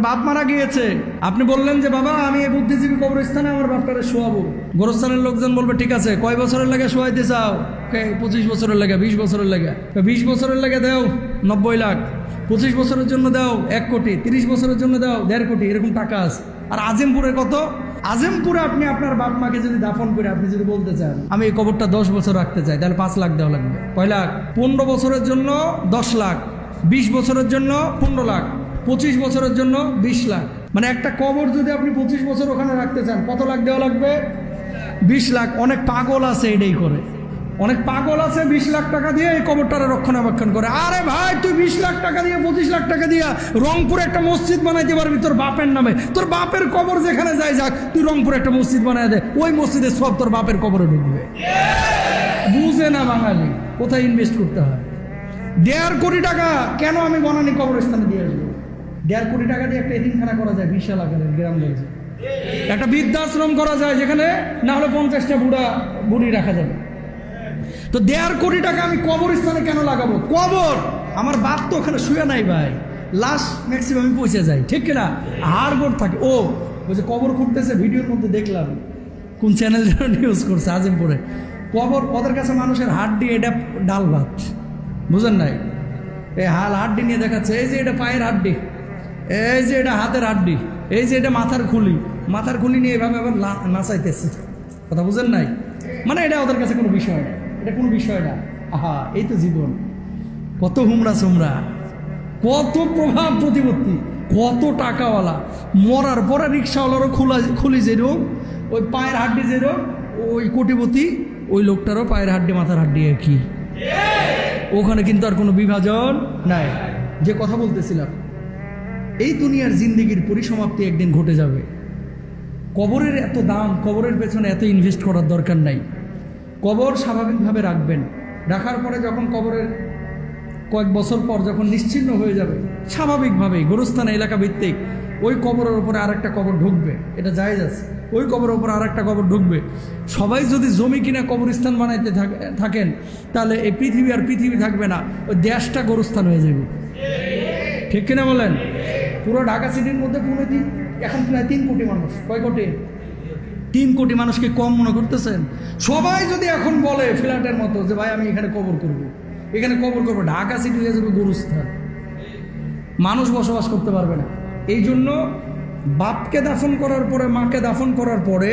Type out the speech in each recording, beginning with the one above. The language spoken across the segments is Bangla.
বাপ মারা গিয়েছে। আপনি বললেন যে, বাবা, আমি এই বুদ্ধিজীবী কবরস্থানে আমার বাপটারে শোয়াবো। গোরস্থানের লোকজন বলবে, ঠিক আছে, কয় বছরের লাগে শোয়াইতে চাও? কে, পঁচিশ বছরের লাগে, বিশ বছরের লাগে। বিশ বছরের লাগে দাও, নব্বই লাখ। পঁচিশ বছরের জন্য দাও, এক কোটি। তিরিশ বছরের জন্য দাও, দেড় কোটি। এরকম টাকা আছে। আর আজিমপুরে কত? আজিমপুরে আপনি আপনার বাপ মাকে যদি দাফন করে আপনি যদি বলতে চান, আমি এই কবরটা দশ বছর রাখতে চাই, তাহলে পাঁচ লাখ দেওয়া লাগবে। কয় লাখ? পনেরো বছরের জন্য দশ লাখ। বিশ বছরের জন্য পনেরো লাখ। পঁচিশ বছরের জন্য বিশ লাখ। মানে একটা কবর যদি আপনি পঁচিশ বছর ওখানে রাখতে চান, কত লাখ দেওয়া লাগবে? বিশ লাখ। অনেক পাগল আছে এটাই করে। অনেক পাগল আছে বিশ লাখ টাকা দিয়ে এই কবরটারে রক্ষণাবেক্ষণ করে। আরে ভাই, তুই বিশ লাখ টাকা দিয়ে, পঁচিশ লাখ টাকা দিয়া রংপুরে একটা মসজিদ বানাইতে পারবি তোর বাপের নামে। তোর বাপের কবর যেখানে যায় যাক, তুই রংপুরে একটা মসজিদ বানাই দে। ওই মসজিদে সব তোর বাপের কবরে ঢুকবে। বুঝে না বাঙালি, কোথায় ইনভেস্ট করতে হয়? দেড় কোটি টাকা কেন আমি বনানি কবরস্থানে দিয়ে আসব? দেড় কোটি টাকা দিয়ে একটা এতিমখানা করা যায় বিশাল আকারের গ্রাম রয়েছে। একটা বৃদ্ধাশ্রম করা যায় যেখানে না হলে পঞ্চাশটা বুড়া, বুড়ি রাখা যাবে। তো দেড় কোটি টাকা আমি কবরস্থানে কেন লাগাবো? কবর! আমার বাপ তো ওখানে শুয়ে নাই ভাই। লাশ ম্যাক্সিমাম পৌঁছে যায় ঠিক কিনা? হাড় গোড় থাকে। ও বলছে কবর খুঁড়তেছে, ভিডিওর মধ্যে দেখলাম। কোন চ্যানেল যেন নিউজ করছে, আজিমপুরে। কবর, ওদের কাছে মানুষের হাড্ডি, এটা ডাল ভাত। বুঝেন নাই? এই হাল হাড্ডি নিয়ে দেখাচ্ছে। এই যে এটা পায়ের হাড্ডি। এই যে এটা হাতের হাড্ডি এই যে এটা মাথার খুলি মাথার খুলি নিয়ে এভাবে আবার নাচাইতেছে। কথা বুঝেন নাই? মানে এটা ওদের কাছে কোনো বিষয় না এটা কোনো বিষয় না। আহা এই তো জীবন। কত হুমরা সুমরা কত প্রভাব প্রতিপত্তি কত টাকাওয়ালা। মরার পরে রিক্সাওয়ালারও খোলা খুলি যেরকম ওই পায়ের হাড্ডি যেরকম ওই কোটিপতি ওই লোকটারও পায়ের হাড্ডি মাথার হাড্ডি আর কি? ওখানে কিন্তু আর কোনো বিভাজন নাই। যে কথা বলতেছিলাম এই দুনিয়ার জিন্দিগির পরিসমাপ্তি একদিন ঘটে যাবে। কবরের এত দাম, কবরের পেছনে এত ইনভেস্ট করার দরকার নাই। কবর স্বাভাবিকভাবে রাখবেন। রাখার পরে যখন কবরের কয়েক বছর পর যখন নিশ্চিন্ন হয়ে যাবে, স্বাভাবিকভাবেই গোরস্থান এলাকা ভিত্তিক ওই কবরের উপরে আরেকটা কবর ঢুকবে। এটা জায়েজ আছে। ওই কবরের ওপরে আর একটা কবর ঢুকবে। সবাই যদি জমি কিনা কবরস্থান বানাইতে থাকেন, তাহলে এই পৃথিবী আর পৃথিবী থাকবে না। ওই দেশটা গোরস্থান হয়ে যাবে। ঠিক কিনা বলেন? পুরো ঢাকা সিটির মধ্যে পুরো তিন এখন প্রায় তিন কোটি মানুষ। কয় কোটি? তিন কোটি মানুষকে কম মনে করতেছেন? সবাই যদি এখন বলে ফ্ল্যাটের মতো যে, ভাই, আমি এখানে কবর করব। এখানে কবর করব। ঢাকা সিটি হয়ে যাবে গুরুস্থান। মানুষ বসবাস করতে পারবে না। এই জন্য বাপকে দাফন করার পরে, মাকে দাফন করার পরে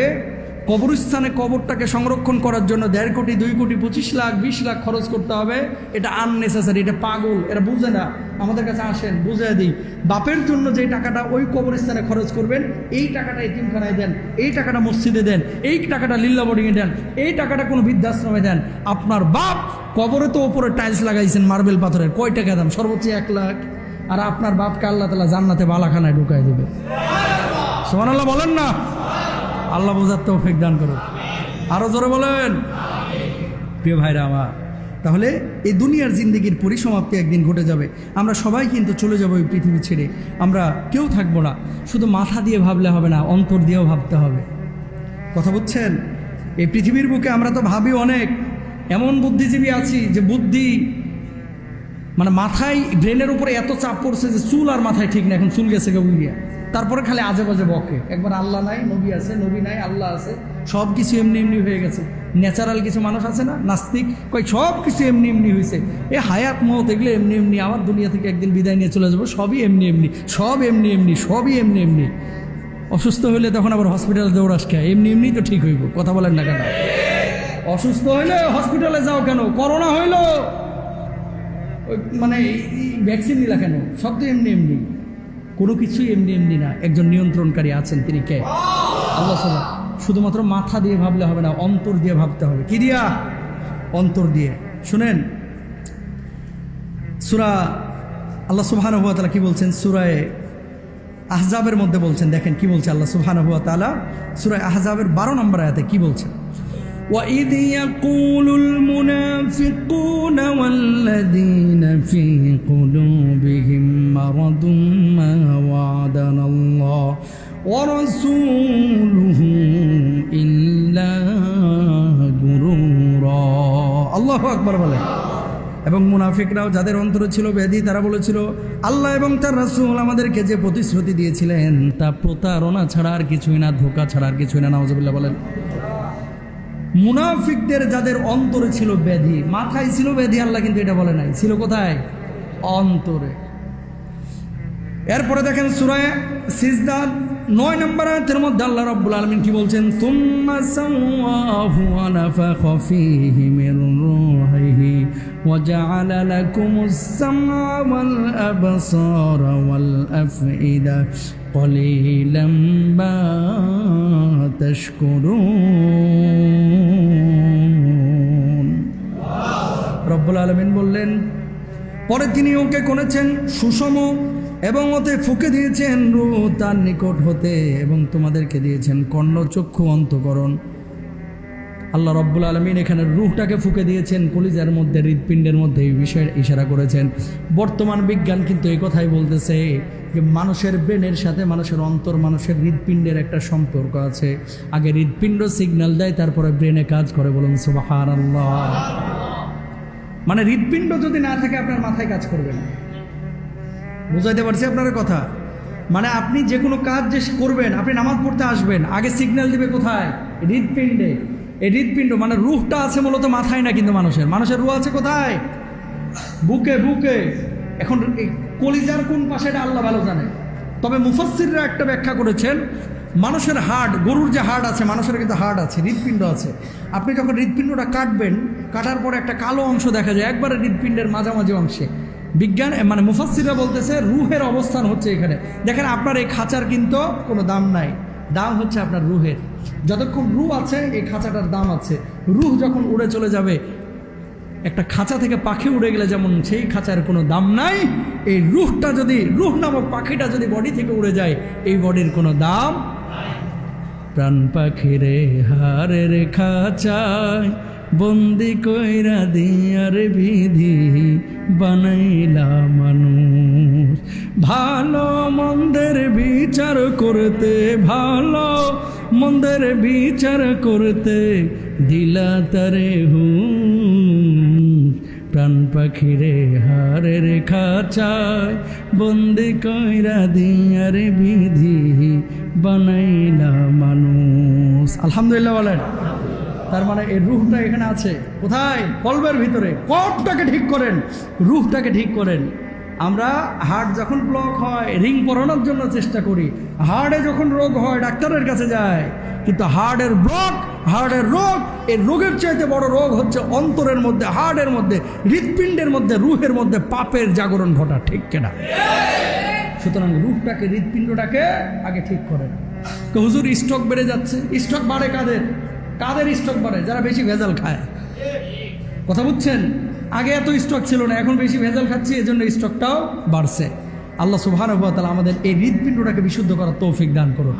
কবরস্থানে কবরটাকে সংরক্ষণ করার জন্য দেড় কোটি, দুই কোটি, পঁচিশ লাখ, বিশ লাখ খরচ করতে হবে। এটা আননেসেসারি এটা পাগল, এরা বুঝে না। আমাদের কাছে আসেন বুঝে দিই। বাপের জন্য যে টাকাটা ওই কবরস্থানে খরচ করবেন, এই টাকাটা এতিমখানায় দেন, এই টাকাটা মসজিদে দেন, এই টাকাটা লিল্লা বোর্ডিংয়ে দেন, এই টাকাটা কোনো বৃদ্ধাশ্রমে দেন। আপনার বাপ কবরে তো ওপরে টাইলস লাগাইছেন মার্বেল পাথরের। কয় টাকা দাম? সর্বোচ্চ এক লাখ। আর আপনার বাপকে আল্লাহ তালা জান্নাতে বালাখানায় ঢুকাই দেবে। সোমান আল্লাহ বলেন না। আল্লাহ বোঝার তৌফিক দান করো আরও জোরে বলেন। প্রিয় ভাইরা আমার, তাহলে এই দুনিয়ার জিন্দগির পরিসমাপ্তি একদিন ঘটে যাবে। আমরা সবাই কিন্তু চলে যাব এই পৃথিবী ছেড়ে। আমরা কেউ থাকব না। শুধু মাথা দিয়ে ভাবলে হবে না, অন্তর দিয়েও ভাবতে হবে। কথা বুঝছেন? এই পৃথিবীর বুকে আমরা তো ভাবি অনেক। এমন বুদ্ধিজীবী আছি যে বুদ্ধি মানে মাথায়, ব্রেনের উপরে এত চাপ পড়ছে যে চুল আর মাথায় ঠিক না, এখন চুল গেছে গে উড়িয়া। তারপরে খালি আজে বাজে বকে। একবার আল্লাহ নাই, নবী আছে, নবী নাই, আল্লাহ আছে সব কিছু এমনি এমনি হয়ে গেছে। ন্যাচারাল কিছু মানুষ আছে না, নাস্তিক, কই সব কিছু এমনি এমনি হয়েছে এ হায়াত, মত এগুলো এমনি এমনি, আমার দুনিয়া থেকে একদিন বিদায় নিয়ে চলে যাব, সবই এমনি এমনি, সব এমনি এমনি, সবই এমনি এমনি। অসুস্থ হইলে তখন আবার হসপিটালে দৌড়াস খেয়ে এমনি এমনি তো ঠিক হইব, কথা বলেন না কেন? অসুস্থ হইলে হসপিটালে যাও কেন? করোনা হইল মানে ভ্যাকসিন নিলা কেন? সব তো এমনি এমনি। কোনো কিছুই এমনি এমনি না একজন নিয়ন্ত্রণকারী আছেন তিনি কে আল্লাহ সাল্লাহ শুধুমাত্র মাথা দিয়ে ভাবলে হবে না অন্তর দিয়ে ভাবতে হবে কি দিয়া অন্তর দিয়ে শুনেন সুরা আল্লাহ সুবহান হুয়া তালা কি বলছেন সুরায় আহজাবের মধ্যে বলছেন দেখেন কি বলছে আল্লাহ সুবহান হুয়া তালা সুরায় আহজাবের বারো নম্বর আয়াতে কি বলছেন وإذ يقول المنافقون والذين في قلوبهم ورسوله إلا غرورا আল্লাহ আকবর বলে এবং মুনাফিকরাও যাদের অন্তরে ছিল ব্যাধি তারা বলেছিল আল্লাহ এবং তার রাসূল আমাদেরকে যে প্রতিশ্রুতি দিয়েছিলেন তা প্রতারণা ছাড়া আর কিছুই না ধোকা ছাড়া আর কিছুই না নাউজুবিল্লাহ বলেন মুনাফিকদের যাদের অন্তরে ছিল ব্যাধি মাথায় ছিল ব্যাধি আল্লাহ কিন্তু এটা বলে নাই ছিল কোথায় অন্তরে এরপরে দেখেন সুরায় সিজদার নয় নম্বর আয়াতের মধ্যে আল্লাহ রাব্বুল আলামিন কি বলছেন তুম্মা সাওয়াহু ওয়া নাফাখা ফীহি মির রূহিহি ওয়া জাআলা লাকুমুস সামআ ওয়াল আবসারা ওয়াল আফইদা قليلا ما تشكرون রব্বুল আলমিন বললেন পরে তিনি ওকে করেছেন সুষম এবং ওতে ফুকে দিয়েছেন রু তার নিকট হতে এবং তোমাদেরকে দিয়েছেন কর্ণ চক্ষু অন্তকরণ। আল্লাহ রব্বুল আলমিন এখানে রুহটাকে ফুকে দিয়েছেন, কলিজার মধ্যে, হৃৎপিণ্ডের মধ্যে এই বিষয়ের ইশারা করেছেন। বর্তমান বিজ্ঞান কিন্তু এই কথাই বলতেছে যে মানুষের ব্রেনের সাথে মানুষের অন্তর, মানুষের হৃৎপিণ্ডের একটা সম্পর্ক আছে। আগে হৃৎপিণ্ড সিগন্যাল দেয়, তারপরে ব্রেনে কাজ করে বলুন সুবাহার আল্লাহ মানে হৃৎপিণ্ড যদি না থাকে আপনার মাথায় কাজ করবে না। বুঝাইতে পারছি আপনার কথা? মানে আপনি যে কোনো কাজ যে করবেন, আপনি নামাজ পড়তে আসবেন, আগে সিগন্যাল দিবে কোথায়? হৃৎপিণ্ডে। এই হৃৎপিণ্ড মানে রুহটা আছে মূলত মাথায় না কিন্তু মানুষের। মানুষের রুহ আছে কোথায়? বুকে বুকে। এখন কলিজার কোন পাশে এটা আল্লাহ ভালো জানে। তবে মুফাসসিররা একটা ব্যাখ্যা করেছেন, মানুষের হার্ট গরুর যে হার্ট আছে, মানুষের কিন্তু হার্ট আছে, হৃৎপিণ্ড আছে। আপনি যখন হৃৎপিণ্ডটা কাটবেন কাটার পরে একটা কালো অংশ দেখা যায়, একবারে হৃদপিণ্ডের মাঝামাঝি অংশে। বিজ্ঞান মানে মুফাসসিররা বলতেছে রুহের অবস্থান হচ্ছে এখানে। দেখেন, আপনার এই খাঁচার কিন্তু কোনো দাম নাই। দাম হচ্ছে আপনার রুহের। যতক্ষণ রুহ আছে, এই খাঁচাটার দাম আছে। রুহ যখন উড়ে চলে যাবে, একটা খাঁচা থেকে পাখি উড়ে গেলে যেমন সেই খাঁচার কোনো দাম নাই, এই রুহটা যদি, রুহ নামক পাখিটা যদি বডি থেকে উড়ে যায়, এই বডির কোনো দাম প্রাণ পাখিরে হারের খাঁচায় বন্দি কইরা দিয়ার বিধি বানাইলা মানুষ। ভালো মন্দের বিচার করতে, ভালো মন্দের বিচার করতে দিলা তারে হুম প্রাণ পাখিরে হারের খাঁচায় বন্দি কইরা দিয়ারে বিধি বানাইলা মানুষ। আলহামদুলিল্লাহ বলেন। তার মানে এই রুহটা এখানে আছে। কোথায়? কলবের ভিতরে। কবটাকে ঠিক করেন। রুহটাকে ঠিক করেন। আমরা হার্ট যখন ব্লক হয় রিং পরানোর জন্য চেষ্টা করি। হার্টে যখন রোগ হয়, ডাক্তারের কাছে যায়। কিন্তু হার্টের ব্লক হার্টের রোগ, এই রোগের চাইতে বড় রোগ হচ্ছে অন্তরের মধ্যে হার্টের মধ্যে, হৃৎপিণ্ডের মধ্যে, রুহের মধ্যে পাপের জাগরণ ঘটা, ঠিক কেনা সুতরাং রুহটাকে, হৃৎপিণ্ডটাকে আগে ঠিক করেন। হুজুর স্টক বেড়ে যাচ্ছে। স্টক বাড়ে কাদের? কাদের স্টক বাড়ে? যারা বেশি ভেজাল খায়। কথা বুঝছেন? আগে এত স্টক ছিল না, এখন বেশি ভেজাল খাচ্ছি এই জন্য স্টকটাও বাড়ছে। আল্লাহ সুবাহ আমাদের এই হৃদপিণ্ডটাকে বিশুদ্ধ করার তৌফিক দান করুন।